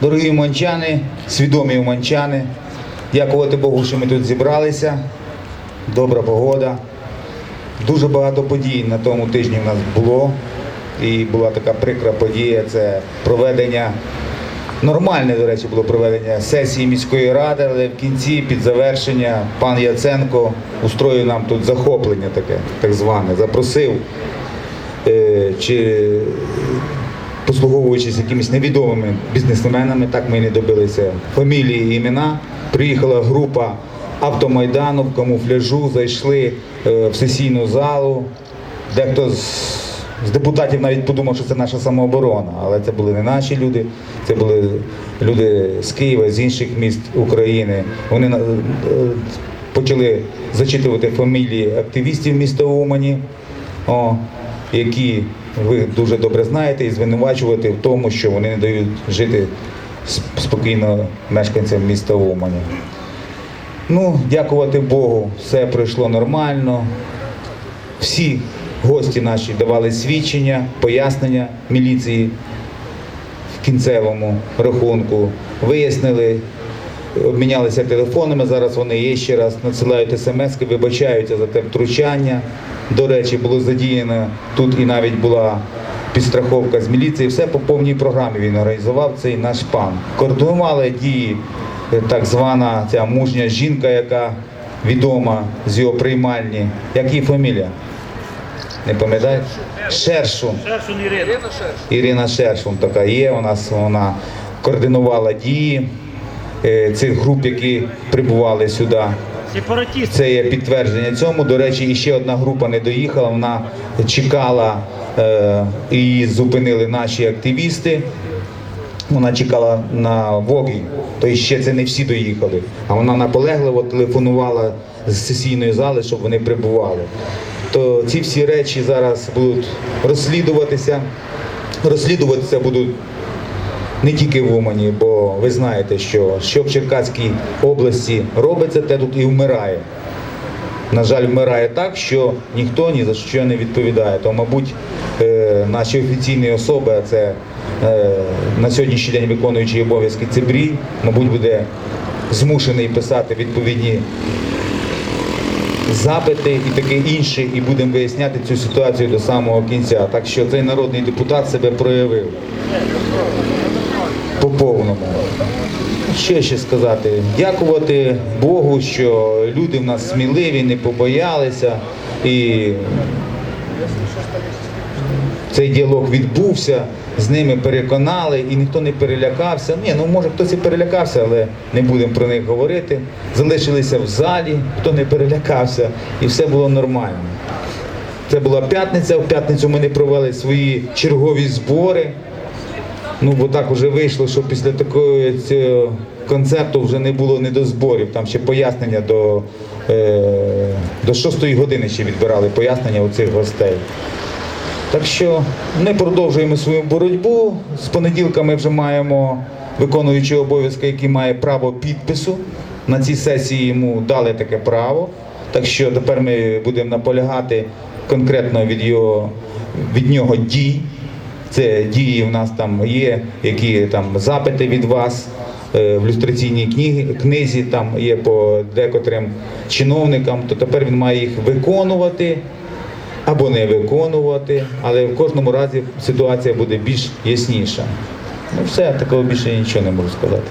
Дорогі уманчани, свідомі уманчани, дякувати Богу, що ми тут зібралися. Добра погода. Дуже багато подій на тому тижні в нас було. І була така прикра подія це проведення. Нормальне, до речі, було проведення сесії міської ради, але в кінці під завершення пан Яценко устроїв нам тут захоплення таке, так зване, запросив е, чи послуговуючись якимись невідомими бізнесменами, так ми і не добилися фамілії і імена. Приїхала група автомайдану в камуфляжу, зайшли е, в сесійну залу. Дехто з, з депутатів навіть подумав, що це наша самооборона, але це були не наші люди, це були люди з Києва, з інших міст України. Вони е, почали зачитувати фамілії активістів міста Умані. О, які ви дуже добре знаєте, і звинувачувати в тому, що вони не дають жити спокійно мешканцям міста Умані. Ну, дякувати Богу, все пройшло нормально. Всі гості наші давали свідчення, пояснення міліції в кінцевому рахунку, вияснили, обмінялися телефонами. Зараз вони є ще раз надсилають смс, вибачаються за те втручання. До речі, було задіяно тут і навіть була підстраховка з міліції. Все по повній програмі він організував цей наш пан. Координували дії е, так звана ця мужня жінка, яка відома з його приймальні. Як її фамілія? Не пам'ятаєте? Шершун. Шершун Ірина. Ірина Шершун така є. У нас вона координувала дії е, цих груп, які прибували сюди. Це є підтвердження цьому. До речі, і ще одна група не доїхала. Вона чекала е, і зупинили наші активісти. Вона чекала на Вогі, то ще це не всі доїхали. А вона наполегливо телефонувала з сесійної зали, щоб вони прибували. То ці всі речі зараз будуть розслідуватися. Розслідуватися будуть не тільки в Умані, бо ви знаєте, що що в Черкаській області робиться, те тут і вмирає. На жаль, вмирає так, що ніхто ні за що не відповідає. То, мабуть, е, наші офіційні особи, а це е, на сьогоднішній день виконуючий обов'язки Цибрій, мабуть, буде змушений писати відповідні запити і таке інше, і будемо виясняти цю ситуацію до самого кінця. Так що цей народний депутат себе проявив Що ще сказати? Дякувати Богу, що люди в нас сміливі, не побоялися і цей діалог відбувся, з ними переконали і ніхто не перелякався. Ні, ну може хтось і перелякався, але не будемо про них говорити. Залишилися в залі, хто не перелякався, і все було нормально. Це була п'ятниця. В п'ятницю ми не провели свої чергові збори. Ну, бо так вже вийшло, що після такого цього концерту вже не було не до зборів. Там ще пояснення до, е, до 6 години ще відбирали пояснення у цих гостей. Так що ми продовжуємо свою боротьбу. З понеділка ми вже маємо виконуючого обов'язки, який має право підпису. На цій сесії йому дали таке право. Так що тепер ми будемо наполягати конкретно від, його, від нього дій. Це дії в нас там є, які там запити від вас е, в люстраційній книги, книзі, там є по декотрим чиновникам, то тепер він має їх виконувати або не виконувати, але в кожному разі ситуація буде більш ясніша. Ну все, такого більше нічого не можу сказати.